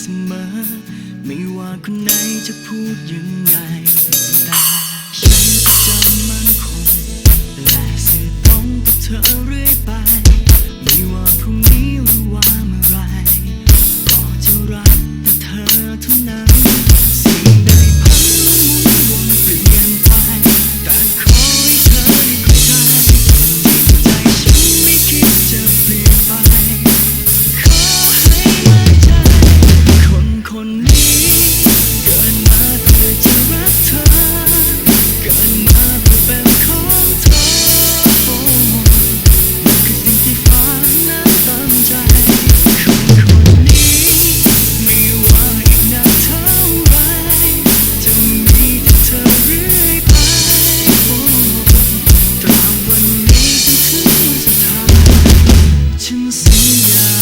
เสมอ ไม่ว่าคนไหนจะพูดยังไงแต่ Thank you.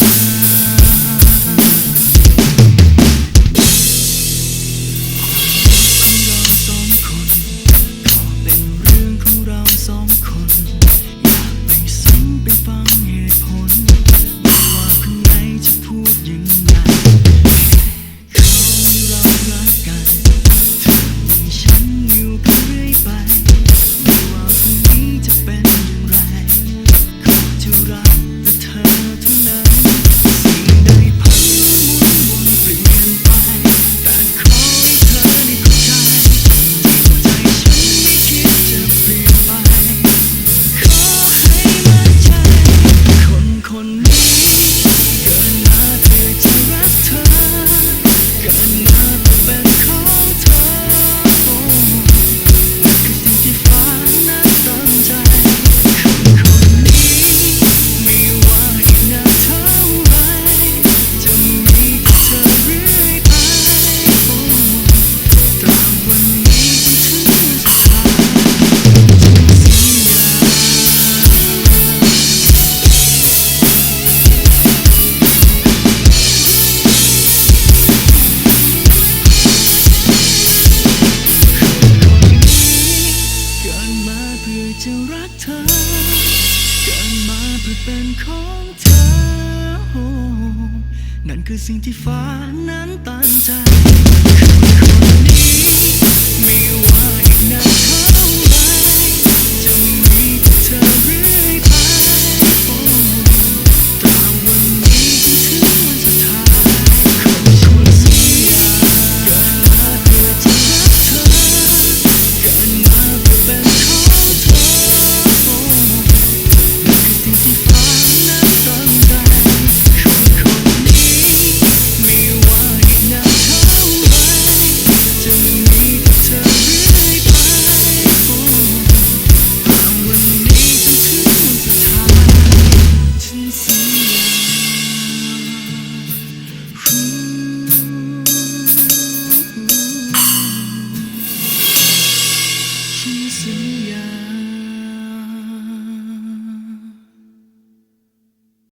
ักเธอเกิดมาเพื่อเป็นของเธอ นั่นคือสิ่งที่ฟ้านั้นตั้งใจ 心信仰。